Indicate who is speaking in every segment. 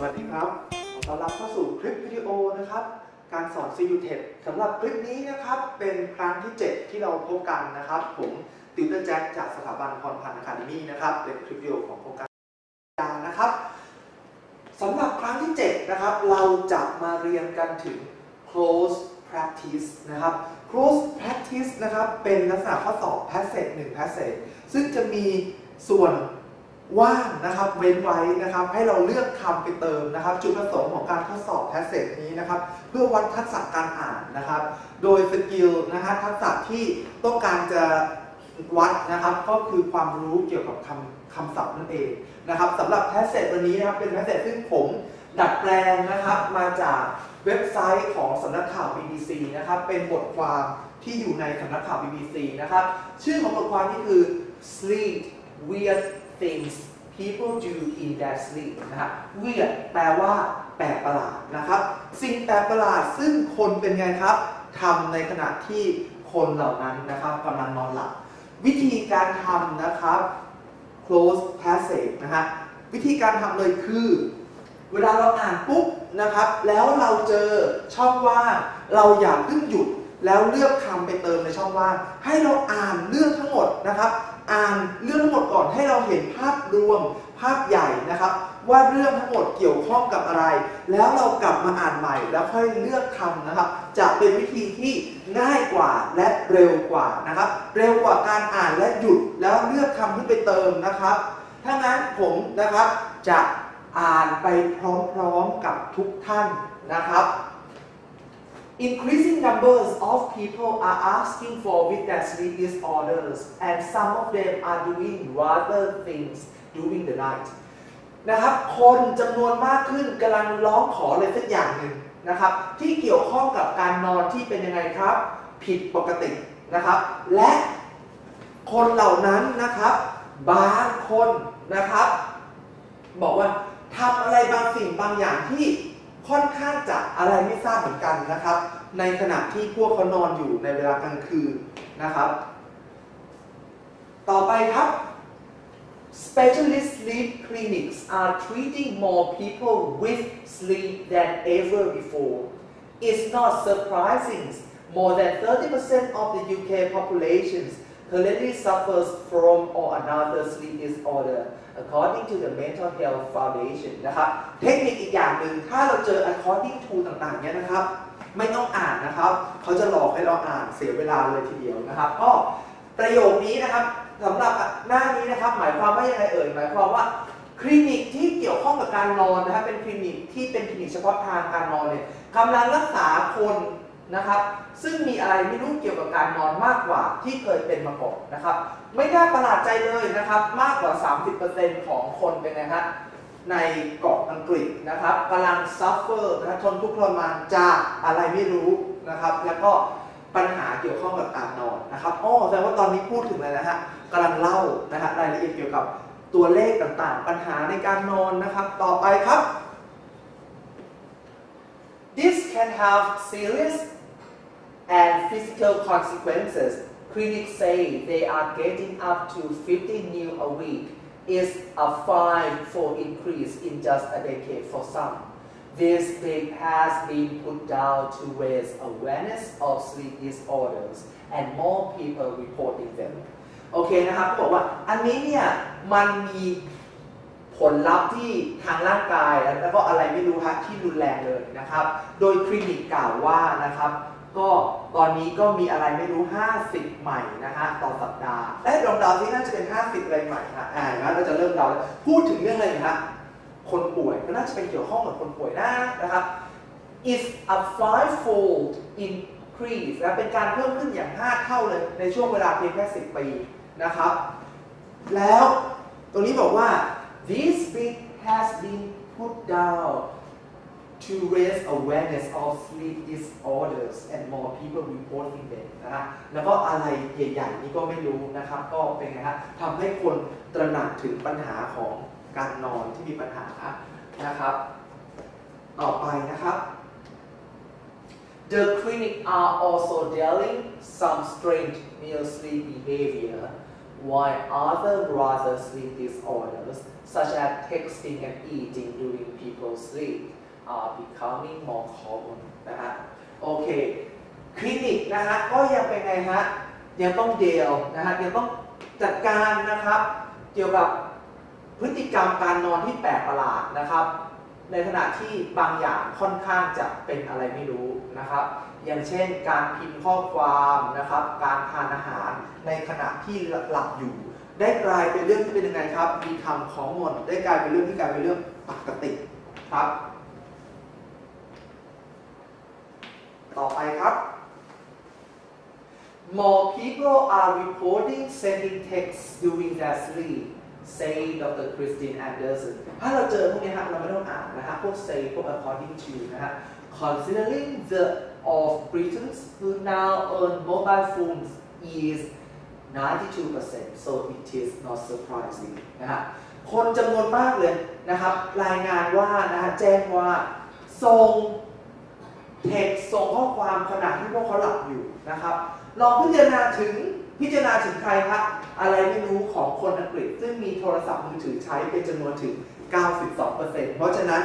Speaker 1: สวัสดีครับขอต้อนรับเข้าสู่คลิปวิดีโอนะครับ การสอน CU t e สำหรับคลิปนี้นะครับเป็นครั้งที่ 7 ที่เราพบกันนะครับ ผมติวเตอร์แจ็คจากสถาบันพรพันธ์อะคาเดมี่นะครับ เป็นคลิปวิดีโอของโครงการนะครับสำหรับครั้งที่ 7 นะครับ เราจะมาเรียนกันถึง close practice นะครับ close practice นะครับ เป็นลักษณะข้อสอบ passage 1 passage ซึ่งจะมีส่วน ว่างนะครับเว้นไว้นะครับ ให้เราเลือกคำไปเติมนะครับ จุดประสงค์ของการทดสอบ passage นี้นะครับ เพื่อวัดทักษะการอ่านนะครับ โดยสกิลนะฮะทักษะที่ต้องการจะวัดนะครับ ก็คือความรู้เกี่ยวกับคำคำศัพท์นั่นเองนะครับสำหรับแพสเซจวันนี้นะครับเป็นแพสเซจซึ่งผมดัดแปลงนะครับมาจากเว็บไซต์ของสำนักข่าว BBC นะครับ เป็นบทความที่อยู่ในสำนักข่าว BBC นะครับ ชื่อของบทความนี้คือ Sleep Weird Things People Do in Their Sleep นะครับ Weird แปลว่า แปลกประหลาดนะครับ สิ่งแปลกประหลาดซึ่งคนเป็นไงครับทำในขณะที่คนเหล่านั้นนะครับกำลังนอนหลับ วิธีการทำนะครับ close passage นะฮะ วิธีการทำเลยคือ เวลาเราอ่านปุ๊บนะครับ แล้วเราเจอช่องว่างเราอย่าเพิ่งหยุดแล้วเลือกคำไปเติมในช่องว่างให้เราอ่านเรื่องทั้งหมดนะครับ อ่านเรื่องทั้งหมดก่อนให้เราเห็นภาพรวมภาพใหญ่นะครับ ว่าเรื่องทั้งหมดเกี่ยวข้องกับอะไร แล้วเรากลับมาอ่านใหม่แล้วค่อยเลือกคำนะครับ จะเป็นวิธีที่ง่ายกว่าและเร็วกว่านะครับ เร็วกว่าการอ่านและหยุดแล้วเลือกคำที่ไปเติมนะครับถ้างั้นผมนะครับจะอ่านไปพร้อมๆกับทุกท่านนะครับ Increasing numbers of people are asking for with their sleep disorders and some of them are doing rather things during the night นะครับ คนจำนวนมากขึ้นกำลังร้องขออะไรสักอย่างหนึ่งนะครับ ที่เกี่ยวข้องกับการนอนที่เป็นยังไงครับ ผิดปกตินะครับ และคนเหล่านั้นนะครับ บางคนนะครับ บอกว่าทำอะไรบางสิ่งบางอย่างที่ ค่อนข้างจะอะไรไม่ทราบเหมือนกันนะครับ ในขณะที่พวกเขานอนอยู่ในเวลากลางคืนนะครับ ต่อไปครับ Specialist sleep clinics are treating more people with sleep than ever before. It's not surprising. More than 30% of the UK populations population currently suffers from or another sleep disorder, according to the Mental Health Foundation นะครับเทคนิคอีกอย่างหนึ่งถ้าเราเจอ according to ต่างๆ เนี่ยนะครับ ไม่ต้องอ่านนะครับ เขาจะหลอกให้เราอ่านเสียเวลาเลยทีเดียวนะครับ ก็ประโยคนี้นะครับสำหรับหน้านี้นะครับ หมายความว่ายังไงเอ่ย หมายความว่าคลินิกที่เกี่ยวข้องกับการนอนนะครับเป็นคลินิกที่เป็นคลินิกเฉพาะทางการนอนเนี่ยกำลังรักษาคน นะครับ ซึ่งมีอะไรไม่รู้เกี่ยวกับการนอนมากกว่าที่เคยเป็นมาก่อนนะครับ ไม่น่าประหลาดใจเลยนะครับ มากกว่า 30%ของคนเป็นไงฮะในเกาะอังกฤษนะครับกำลังซัฟเฟอร์นะทนทุกข์ทรมานจากอะไรไม่รู้นะครับ แล้วก็ปัญหาเกี่ยวข้องกับการนอนนะครับอ๋อแสดงว่าตอนนี้พูดถึงอะไรนะฮะกำลังเล่านะฮะรายละเอียดเกี่ยวกับตัวเลขต่างๆ ปัญหาในการนอนนะครับ ต่อไปครับ This can have serious and physical consequences. Critics say they are getting up to 50 new a week. Is a five-fold increase in just a decade for some. This big has been put down to raise awareness of sleep disorders and more people reporting them. โอเคนะครับเขาบอกว่าอันนี้เนี่ยมันมีผลลัพธ์ที่ทางร่างกายแล้วก็อะไรไม่รู้ฮะที่รุนแรงเลยนะครับ โดยคลินิกกล่าวว่านะครับ ก็ตอนนี้ก็มีอะไรไม่รู้ 50 ใหม่นะฮะต่อสัปดาห์และลองเดาที่น่าจะเป็น 50 อะไรใหม่ฮะอ่างั้นเราจะเริ่มเดาแล้วพูดถึงเรื่องอะไรนะฮะคนป่วยก็น่าจะเป็นเกี่ยวข้องกับคนป่วยนะนะครับ is a five-fold increase และเป็นการเพิ่มขึ้นอย่าง 5 เท่าเลย ในช่วงเวลาเพียงแค่ 10 ปีนะครับ แล้วตรงนี้บอกว่า this bit has been put down to raise awareness of sleep disorders and more people reporting them นะฮะแล้วก็อะไรใหญ่ๆนี่ก็ไม่รู้นะครับ ก็เป็นไงฮะทำให้คนตระหนักถึงปัญหาของการนอนที่มีปัญหานะครับ ต่อไปนะครับ The clinic are also dealing some strange meal sleep behavior while other rather sleep disorders, such as texting and eating during people's sleep, are Becoming more common นะฮะโอเค คลินิกนะฮะก็ยังเป็นไงฮะยังต้องเดลนะฮะยังต้องจัดการนะครับ เกี่ยวกับพฤติกรรมการนอนที่แปลกประหลาดนะครับ ในขณะที่บางอย่างค่อนข้างจะเป็นอะไรไม่รู้นะครับ อย่างเช่นการพิมพ์ข้อความนะครับ การทานอาหารในขณะที่หลับอยู่ ได้กลายเป็นเรื่องที่เป็นยังไงครับมีคำของมนได้กลายเป็นเรื่องที่กลายเป็นเรื่องปกติครับ ต่อไปครับ More people are reporting sending texts during their sleep say Dr. Christine Anderson ถ้าเราเจอพวกนี้ฮะเราไม่ต้องอ่านนะฮะพวก say พวก according to นะฮะ considering the of Britons who now own mobile phones is 92% so it is not surprising นะฮะคนจำนวนมากเลยนะครับ รายงานว่านะฮะแจ้งว่าส่ง เท็กส่งข้อความขณะที่พวกเขาหลับอยู่นะครับ ลองพิจารณาถึงพิจารณาถึงใครครับอะไรไม่รู้ของคนอังกฤษ ซึ่งมีโทรศัพท์มือถือใช้เป็นจำนวนถึง 92%เพราะฉะนั้น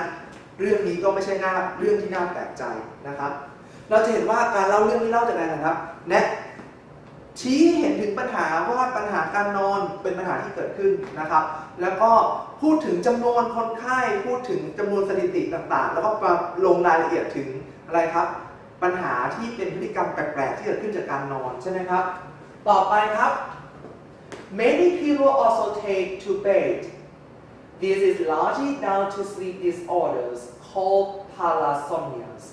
Speaker 1: เรื่องนี้ก็ไม่ใช่น่าเรื่องที่น่าแปลกใจนะครับ เราจะเห็นว่าการเล่าเรื่องนี้เล่าจากอะไรนะครับแนะชี้เห็นถึงปัญหาว่าปัญหาการนอนเป็นปัญหาที่เกิดขึ้นนะครับ แล้วก็พูดถึงจำนวนคนไข้พูดถึงจำนวนสถิติต่างๆ แล้วก็ลงรายละเอียดถึง อะไรครับ ปัญหาที่เป็นพฤติกรรมแปลกๆที่เกิดขึ้นจากการนอนใช่ไหมครับ ต่อไปครับ many people also take to bed this is largely down to sleep disorders called parasomnias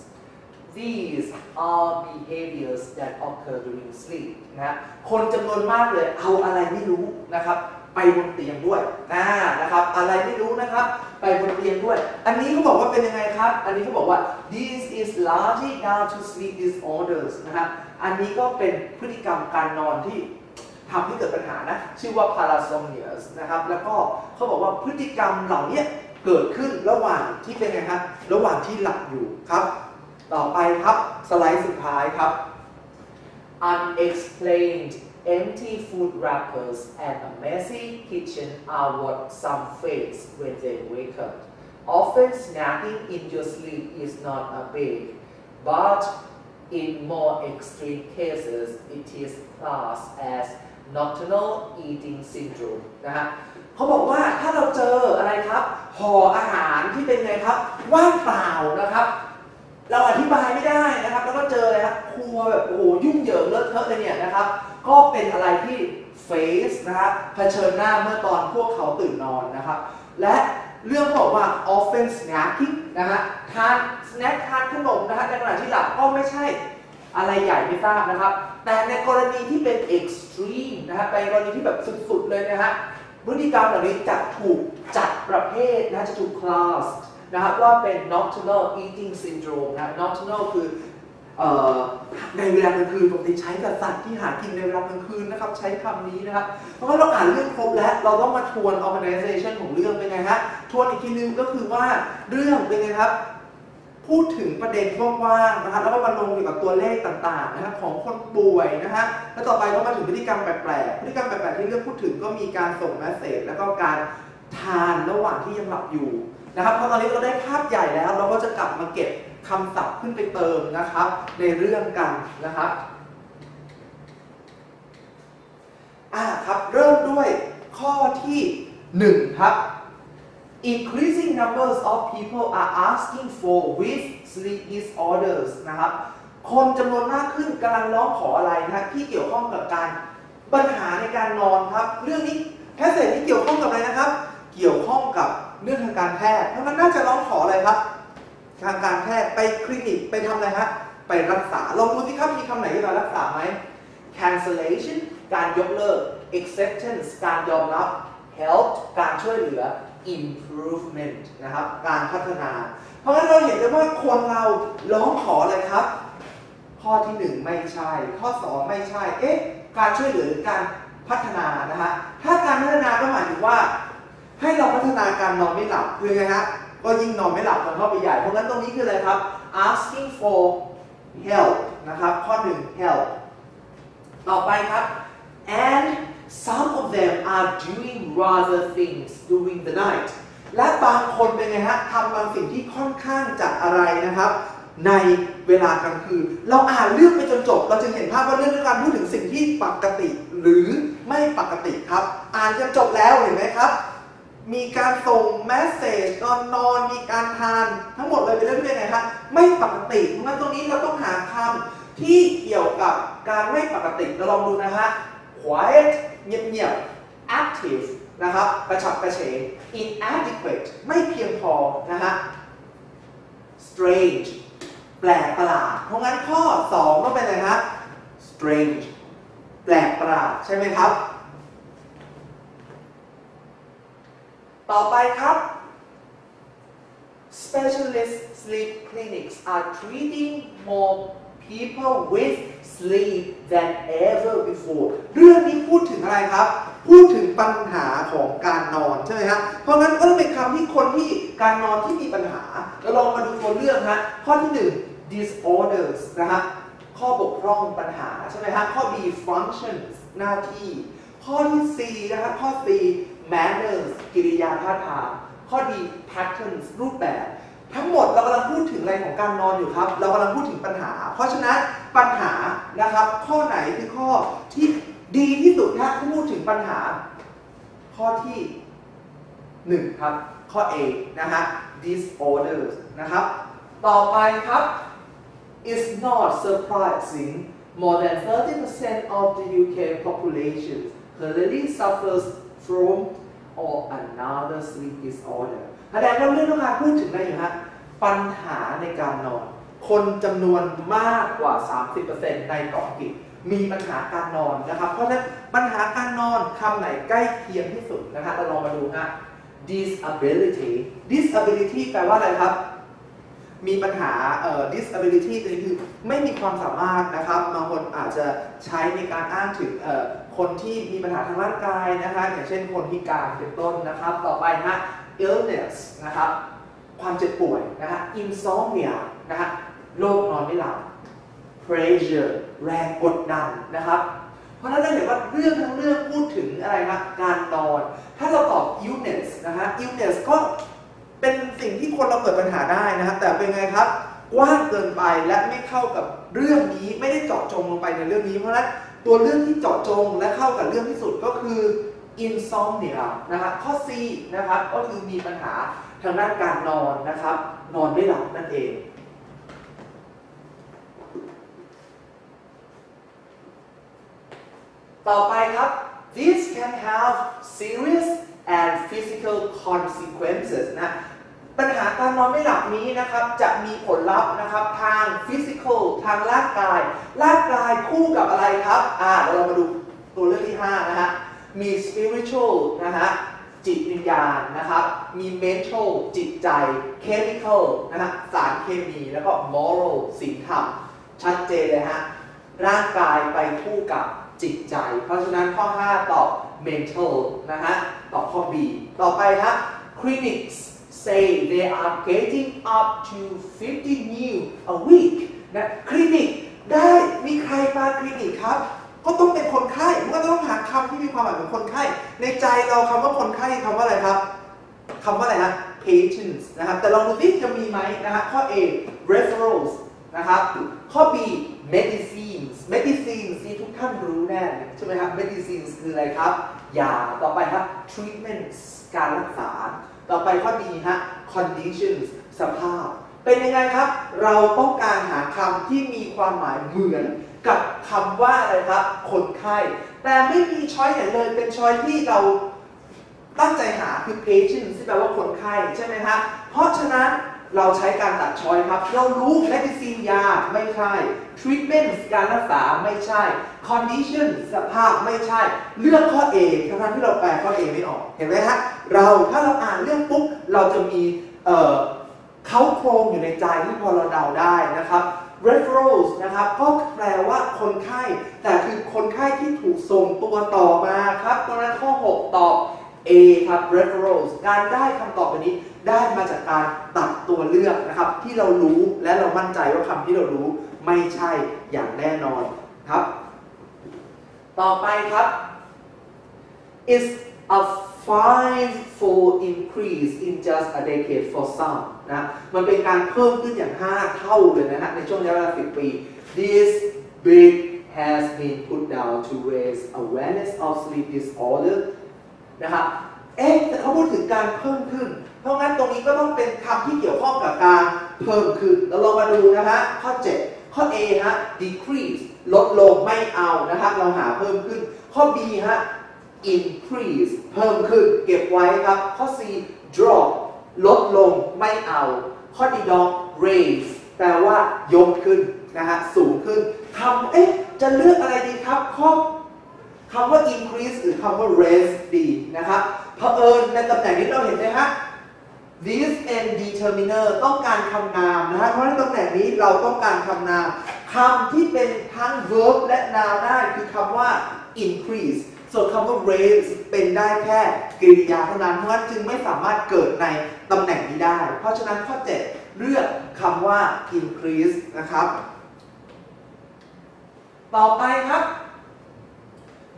Speaker 1: these are behaviors that occur during sleep นะฮะคนจำนวนมากเลยเอาอะไรไม่รู้นะครับ ไปบนเตียงด้วยนะนะครับ อะไรไม่รู้นะครับ ไปบนเตียงด้วย อันนี้เขาบอกว่าเป็นยังไงครับ อันนี้เขาบอกว่า this is largely down to sleep disorders นะครับอันนี้ก็เป็นพฤติกรรมการนอนที่ทำให้เกิดปัญหานะ ชื่อว่า parasomnias นะครับ แล้วก็เขาบอกว่าพฤติกรรมเหล่านี้เกิดขึ้นระหว่างที่เป็นไงครับระหว่างที่หลับอยู่ครับ ต่อไปครับสไลด์สุดท้ายครับ unexplained empty food wrappers and a messy kitchen are what some face when they wake up. Often snacking in your sleep is not a big, but in more extreme cases, it is classed as nocturnal eating syndrome นะฮะเขาบอกว่าถ้าเราเจออะไรครับห่ออาหารที่เป็นไงครับ ว่างเปล่านะครับ เราอธิบายไม่ได้นะครับ แล้วก็เจอเลยครับครัวแบบโอ้โหยุ่งเหยิงเลอะเทอะเลยเนี่ยนะครับ ก็เป็นอะไรที่เฟสนะครับเผชิญหน้าเมื่อตอนพวกเขาตื่นนอนนะครับ และเรื่องบอกว่า often snacking นะฮะทาน snack ทานขนมนะฮะในขณะที่หลับก็ไม่ใช่อะไรใหญ่ไม่ทราบนะครับ แต่ในกรณีที่เป็น extreme นะฮะในกรณีที่แบบสุดๆเลยนะฮะพฤติกรรมเหล่านี้จะถูกจัดประเภทนะจะถูก class นะครับว่าเป็น nocturnal eating syndrome นะ nocturnal คืออในเวลากลางคืนปกติใช้กับสัตว์ที่หากินในเวลากลางคืนนะครับใช้คำนี้นะครับเพราะว่าเราอ่านเรื่องครบแล้วเราต้องมาทวน organization ของเรื่องเป็นไงฮะทวนอีกทีนึงก็คือว่าเรื่องเป็นไงครับ พูดถึงประเด็นกว้างๆนะครับแล้วก็มาลงเกี่ยวกับตัวเลขต่างๆนะครับของคนป่วยนะฮะแล้วต่อไปก็มาถึงพฤติกรรมแปลกๆพฤติกรรมแปลกๆที่เรื่องพูดถึงก็มีการส่งเมสเซจแล้วก็การทานระหว่างที่ยังหลับอยู่ นะครับเพราะตอนนี้เราได้ภาพใหญ่แล้ว เราก็จะกลับมาเก็บคำศัพท์ขึ้นไปเติมนะครับ ในเรื่องกันนะครับอ่าครับ เริ่มด้วยข้อที่ 1 ครับ increasing numbers of people are asking for with sleep disorders นะครับ คนจำนวนมากขึ้นกำลังร้องขออะไรนะที่เกี่ยวข้องกับการปัญหาในการนอนครับ เรื่องนี้แพทย์เศษที่เกี่ยวข้องกับอะไรนะครับ เกี่ยวข้องกับ เรื่องทางการแพทย์เพราะมันน่าจะร้องขออะไรครับ ทางการแพทย์ไปคลินิกไปทำอะไรฮะไปรักษาลองดูสิครับมีคำไหนที่เรารักษาไหม cancellation การยกเลิก acceptance การยอมรับ help การช่วยเหลือ improvement นะครับ การพัฒนา เพราะฉะนั้นเราเห็นได้ว่าคนเราร้องขออะไรครับ ข้อที่ 1 ไม่ใช่ ข้อ 2 ไม่ใช่ เอ๊ะ การช่วยเหลือการพัฒนานะฮะ ถ้าการพัฒนาก็หมายถึงว่า ให้เราพัฒนาการนอนไม่หลับคือไงฮะก็ยิ่งนอนไม่หลับกันเข้าไปใหญ่ เพราะงั้นตรงนี้คืออะไรครับ asking for help นะครับ ข้อ1 help ต่อไปครับ and some of them are doing rather things during the night และบางคนเป็นไงฮะทำบางสิ่งที่ค่อนข้างจะอะไรนะครับ ในเวลากลางคืน เราอ่านเรื่องไปจนจบ เราจึงเห็นภาพว่าเรื่องการพูดถึงสิ่งที่ปกติ หรือไม่ปกติครับ อ่านจนจบแล้วเห็นไหมครับ มีการส่งแมสเซจตอนนอนมีการทาน ทั้งหมดเลยเป็นเรื่องที่ไงครับไม่ปกติเพราะงั้นตรงนี้เราต้องหาคำที่เกี่ยวกับการไม่ปกติเราลองดูนะฮะ quiet เงียบๆ active นะครับกระฉับกระเฉง inadequate ไม่เพียงพอนะฮะ strange แปลกประหลาด เพราะงั้นข้อ 2 ต้องเป็นอะไรฮะ strange แปลกประหลาดใช่ไหมครับ ต่อไปครับ specialist sleep clinics are treating more people with sleep than ever before เรื่องนี้พูดถึงอะไรครับ พูดถึงปัญหาของการนอนใช่ไหมครับเพราะงั้นก็ต้องเป็นคำที่คนที่การนอนที่มีปัญหาเราลองมาดูตัวเรื่องฮะข้อที่ 1 disorders นะฮะข้อบกพร่องปัญหาใช่ไหมฮะข้อ B functions หน้าที่ ข้อที่ C นะฮะข้อ C manners กิริยาท่าทางข้อ D patterns รูปแบบ ทั้งหมดเรากำลังพูดถึงอะไรของการนอนอยู่ครับ เรากำลังพูดถึงปัญหา เพราะฉะนั้นปัญหานะครับ ข้อไหนคือข้อที่ดีที่สุดถ้าพูดถึงปัญหา ข้อที่ 1 ครับ ข้อ A นะฮะ disorders นะครับ ต่อไปครับ is not surprising more than 30% of the UK population currently suffers from or another sleep disorder แสดงว่าเรื่องต้องการพูดถึงอะไรอยู่ฮะ ปัญหาในการนอน คนจำนวนมากกว่า 30%ในเกาะกฤษมีปัญหาการนอนนะครับ เพราะฉะนั้นปัญหาการนอนคำไหนใกล้เคียงที่สุดนะฮะเราลองมาดูฮะ disability disability แปลว่าอะไรครับ มีปัญหาเอ่อ disability คือไม่มีความสามารถนะครับบางคนอาจจะใช้ในการอ้างถึงเอ่อ คนที่มีปัญหาทางร่างกายนะคะอย่างเช่นคนพิการเป็นต้นนะครับ ต่อไปนะ illness นะครับ ความเจ็บป่วยนะฮะ insomnia นะฮะโรคนอนไม่หลับ pressure แรงกดดันนะครับ เพราะฉะนั้นเราเห็นว่าเรื่องทั้งเรื่องพูดถึงอะไรครับการนอน ถ้าเราตอบ illness นะฮะ illness ก็เป็นสิ่งที่คนเราเกิดปัญหาได้นะครับ แต่เป็นไงครับกว้างเกินไปและไม่เข้ากับเรื่องนี้ไม่ได้เจาะจงลงไปในเรื่องนี้เพราะฉะนั้น ตัวเรื่องที่เจาะจงและเข้ากับเรื่องที่สุดก็คือ insomnia นะครับข้อ C นะครับก็คือมีปัญหาทางด้านการนอนนะครับ นอนไม่หลับนั่นเองต่อไปครับ this can have serious and physical consequences นะ ปัญหาการนอนไม่หลับนี้นะครับจะมีผลลัพธ์นะครับทาง physical ทางร่างกาย ร่างกายคู่กับอะไรครับอ่าเดี๋ยวเรามาดูตัวเลือกที่ 5 นะฮะ มี spiritual นะฮะจิตวิญญาณนะครับ มี mental จิตใจ chemical นะฮะสารเคมีแล้วก็ moral ศีลธรรมชัดเจนเลยฮะ ร่างกายไปคู่กับจิตใจ เพราะฉะนั้นข้อ 5 ตอบ mental นะฮะ ตอบข้อ B ต่อไปครับ clinics say they are getting up to 50 new a week นะคลินิกได้มีใครมาคลินิกครับ ก็ต้องเป็นคนไข้มันก็ต้องหาคำที่มีความหมายของคนไข้ ในใจเราคำว่าคนไข้คำว่าอะไรครับคำว่าอะไรฮะ patients นะครับ แต่ลองดูสิจะมีไหมนะฮะข้อ A referrals นะครับ ข้อ B medicines medicines ที่ทุกท่านรู้แน่ใช่ไหมครับ medicines คืออะไรครับ ยา ต่อไปครับ treatments การรักษา ต่อไปข้อดีฮะ conditions สภาพ เป็นยังไงครับ เราต้องการหาคำที่มีความหมายเหมือนกับคำว่าอะไรครับ คนไข้ แต่ไม่มีช้อยอย่างเลย เป็นช้อยที่เราตั้งใจหาคือ patient ที่แปลว่าคนไข้ใช่ไหมฮะ เพราะฉะนั้น เราใช้การตัดช้อยครับ เรารู้ medicine ยาไม่ใช่ treatment การรักษาไม่ใช่ condition สภาพไม่ใช่ เลือกข้อ A ทั้งที่เราแปลข้อ A ไม่ออก เห็นไหมฮะ เราถ้าเราอ่านเรื่องปุ๊บ เราจะมีเขาโครงอยู่ในใจที่พอเราเดาได้นะครับ referrals นะครับ ก็แปลว่าคนไข้ แต่คือคนไข้ที่ถูกส่งตัวต่อมาครับตรงนั้นข้อ 6 ตอบ A ครับ referrals การได้คำตอบอันนี้ได้มาจากการตัดตัวเลือกนะครับ ที่เรารู้และเรามั่นใจว่าคำที่เรารู้ไม่ใช่อย่างแน่นอนครับ ต่อไปครับ is a five-fold increase in just a decade for some นะมันเป็นการเพิ่มขึ้นอย่าง 5 เท่าเลยนะฮะในช่วงระยะเวลา 10 ปี This big has been put down to raise awareness of sleep disorder นะครับ เอ๊ะแต่เขาพูดถึงการเพิ่มขึ้น เพราะงั้นตรงนี้ก็ต้องเป็นคำที่เกี่ยวข้องกับการเพิ่มขึ้น เราลองมาดูนะฮะ ข้อ 7 ข้อ A ฮะ decrease ลดลงไม่เอานะครับเราหาเพิ่มขึ้น ข้อ B ฮะ increase เพิ่มขึ้น เก็บไว้ครับ ข้อ C drop ลดลงไม่เอา ข้อ D dog raise แปลว่ายกขึ้นนะฮะ สูงขึ้นคำเอ๊ะ จะเลือกอะไรดีครับ ข้อ คำว่า increase หรือคำว่า raise ดีนะครับเผอิญในตำแหน่งนี้เราเห็นไหมฮะ this and determiner ต้องการคำนามนะฮะเพราะในตำแหน่งนี้เราต้องการคำนามคำที่เป็นทั้ง verb และ noun ได้คือคำว่า increase ส่วนคำว่า raise เป็นได้แค่กริยาเท่านั้นเพราะฉะนั้นจึงไม่สามารถเกิดในตำแหน่งนี้ได้ เพราะฉะนั้นข้อ 7 เลือกคำว่า increase นะครับ ต่อไปครับ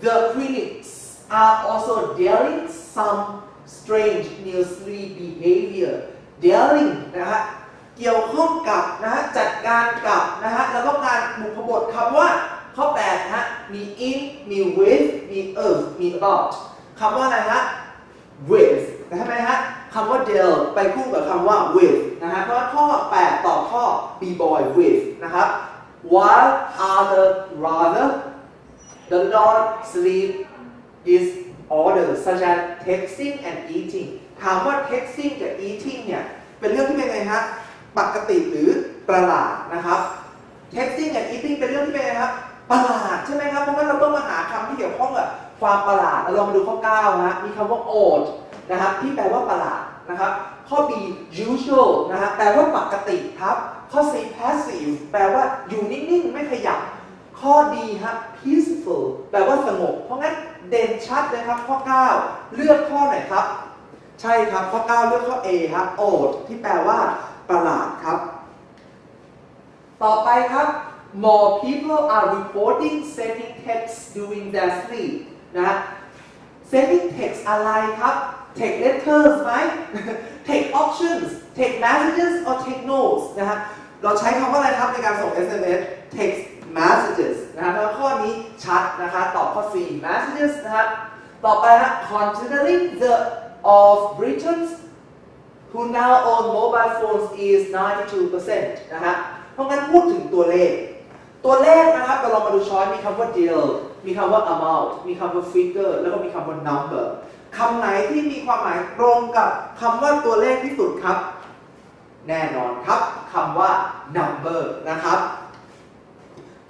Speaker 1: The critics are also daring some strange newsly behavior daring นะฮะ เกี่ยวข้องกับนะฮะ จัดการกับนะฮะ แล้วก็การบุกบทคำว่าข้อแปดนะฮะ มี in มี with มี of มี about คำว่าอะไรฮะ with นะฮะไหมฮะคำว่า del ไปคู่กับคำว่า with นะฮะ เพราะข้อ 8 ต่อข้อ be boy with นะครับ while other rather the non sleep is order such as texting and eating ถามว่า texting กับ eating เนี่ยเป็นเรื่องที่เป็นไงฮะปกติหรือประหลาดนะครับ texting and eating เป็นเรื่องที่เป็นไงครับประหลาดใช่ไหมครับเพราะงั้นเราต้องมาหาคำที่เกี่ยวข้องกับความประหลาดเราลองมาดูข้อ9นะฮะมีคำว่า odd นะครับที่แปลว่าประหลาดนะครับ ข้อ B usual นะฮะแปลว่าปกติครับ ข้อ C passive แปลว่าอยู่นิ่งๆ ไม่ขยับ ข้อดีครับ peaceful แปลว่าสงบ เพราะงั้นเด่นชัดเลยครับ ข้อ 9 เลือกข้อไหนครับ ใช่ครับ ข้อ 9 เลือกข้อ A ครับ odd ที่แปลว่า ประหลาดครับ ต่อไปครับ more people are reporting sending texts during their sleep นะ sending text อะไรครับ text letters ไหม text options text messages or text notes นะฮะเราใช้คำว่าอะไรครับในการส่ง SMS text messages นะฮะแล้วข้อนี้ชัดนะคะ ตอบข้อ 4 messages นะครับต่อไปฮะ considering the of Britons who now own mobile phones is 92%นะฮะเพราะงั้นพูดถึงตัวเลข ตัวเลขนะครับเราลองมาดูช้อยมีคำว่า deal มีคำว่า amount มีคำว่า figure แล้วก็มีคำว่า number คำไหนที่มีความหมายตรงกับคำว่าตัวเลขที่สุดครับ แน่นอนครับคำว่า number นะครับ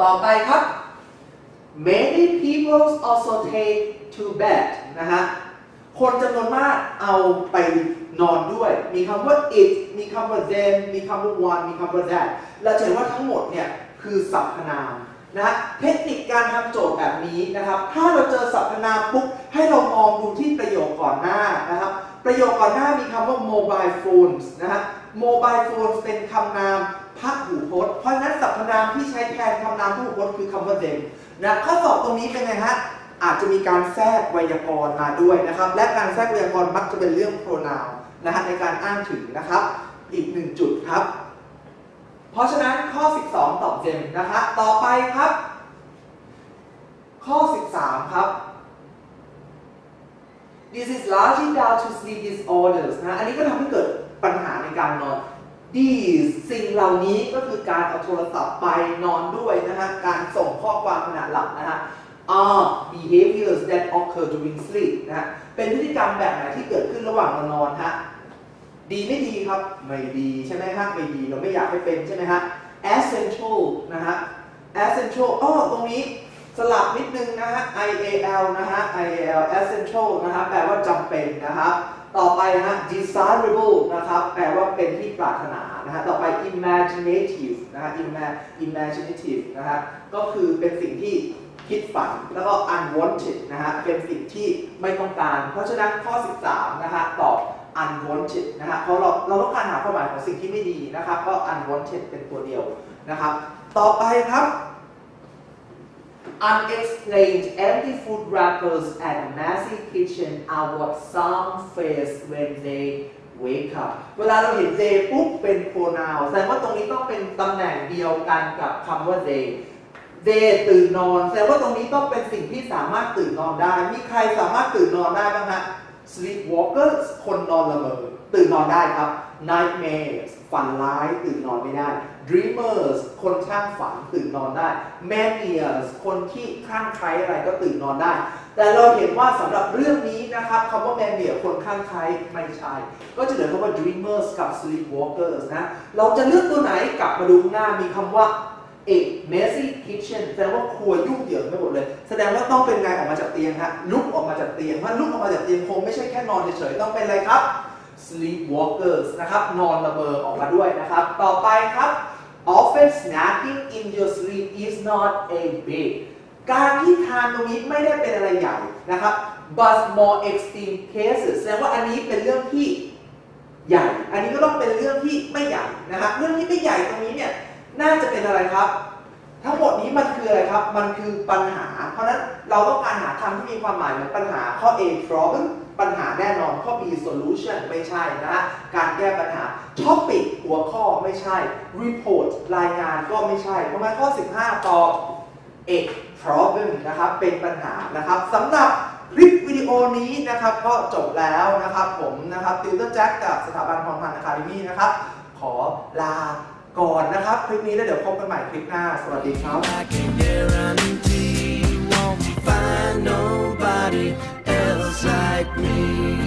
Speaker 1: ต่อไปครับ many people also take to bed นะฮะ คนจำนวนมากเอาไปนอนด้วย มีคำว่า it มีคำว่า then มีคำว่า one มีคำว่า that เราจะเห็นว่าทั้งหมดเนี่ยคือสรรพนามนะเทคนิคการทำโจทย์แบบนี้นะครับ ถ้าเราเจอสรรพนามปุ๊บ ให้เรามองดูที่ประโยคก่อนหน้านะครับ ประโยคก่อนหน้ามีคำว่า mobile phones นะฮะ mobile phones เป็นคำนาม พหูพจน์ เพราะฉะนั้นสรรพนามที่ใช้แทนคำนามพหูพจน์คือคำว่า them นะข้อสอบตรงนี้เป็นไงฮะอาจจะมีการแทรกไวยากรณ์มาด้วยนะครับ และการแทรกไวยากรณ์มักจะเป็นเรื่อง pronoun นะฮะในการอ้างถึงนะครับ อีกหนึ่งจุดครับ เพราะฉะนั้นข้อ 12 ตอบเจมนะครับต่อไปครับ ข้อ 13 ครับ This is largely down to sleep disorders นะ อันนี้ก็ทำให้เกิดปัญหาในการนอน These สิ่งเหล่านี้ก็คือการเอาโทรศัพท์ไปนอนด้วยนะฮะ การส่งข้อความขณะหลับนะฮะ are behaviors that occur during sleep นะฮะ เป็นพฤติกรรมแบบไหนที่เกิดขึ้นระหว่างเรานอนฮะ ดีไม่ดีครับ ไม่ดีใช่ไหมฮะ ไม่ดีเราไม่อยากให้เป็นใช่ไหมฮะ essential นะฮะ essential อ้อตรงนี้สลับนิดนึงนะฮะ ial นะฮะ ial essential นะฮะแปลว่าจำเป็นนะครับ ต่อไปนะฮะ desirable นะครับ แปลว่าเป็นที่ปรารถนานะฮะ ต่อไป imaginative นะฮะ ima- imaginative นะฮะ ก็คือเป็นสิ่งที่คิดฝัน แล้วก็ unwanted นะฮะ เป็นสิ่งที่ไม่ต้องการ เพราะฉะนั้นข้อ 13 นะฮะ ตอบ unwanted นะฮะ เพราะเราเราต้องการหาความหมายของสิ่งที่ไม่ดีนะครับ ก็ unwanted เป็นตัวเดียวนะครับ ต่อไปครับ Unexplained empty food wrappers and messy kitchen are what some face when they wake up เวลาเราเห็น they ปุ๊บเป็น pronoun แสดงว่าตรงนี้ต้องเป็นตำแหน่งเดียวกันกับคำว่า they they ตื่นนอน แสดงว่าตรงนี้ต้องเป็นสิ่งที่สามารถตื่นนอนได้ มีใครสามารถตื่นนอนได้บ้างฮะ sleepwalkers คนนอนละเมอ ตื่นนอนได้ครับ nightmares ฝันร้ายตื่นนอนไม่ได้ dreamers คนช่างฝันตื่นนอนได้ manias คนที่คลั่งไคล้อะไรก็ตื่นนอนได้ แต่เราเห็นว่าสำหรับเรื่องนี้นะครับคำว่า mania คนคลั่งไคล้ไม่ใช่ ก็จะเหลือคำว่า dreamers กับ sleepwalkers นะ เราจะเลือกตัวไหนกลับมาดูข้างหน้ามีคำว่า a messy kitchen แสดงว่าครัวยุ่งเหยิงไปหมดเลย แสดงว่าต้องเป็นไงออกมาจากเตียงฮะลุกออกมาจากเตียงถ้าลุกออกมาจากเตียงคงไม่ใช่แค่นอนเฉยๆต้องเป็นอะไรครับ sleepwalkers นะครับ นอนละเมอออกมาด้วยนะครับ ต่อไปครับ often snacking in your sleep is not a big การที่ทานตรงนี้ไม่ได้เป็นอะไรใหญ่นะครับ but more extreme cases แสดงว่าอันนี้เป็นเรื่องที่ใหญ่ อันนี้ก็ต้องเป็นเรื่องที่ไม่ใหญ่นะครับ เรื่องที่ไม่ใหญ่ตรงนี้เนี่ยน่าจะเป็นอะไรครับ ทั้งหมดนี้มันคืออะไรครับ มันคือปัญหา เพราะฉะนั้นเราต้องการหาคำที่มีความหมายเหมือนปัญหาข้อ A problem ปัญหาแน่นอนข้อ B solution ไม่ใช่นะฮะการแก้ปัญหา topic หัวข้อไม่ใช่ report รายงานก็ไม่ใช่เพราะฉะนั้นข้อ 15 ตอบ A problem นะครับเป็นปัญหานะครับสำหรับคลิปวิดีโอนี้นะครับก็จบแล้วนะครับผมนะครับติวเตอร์แจ็คจากสถาบันพรพันธ์อะคาเดมี่นะครับขอลาก่อนนะครับ คลิปนี้แล้วเดี๋ยวพบกันใหม่คลิปหน้า สวัสดีครับ
Speaker 2: like me.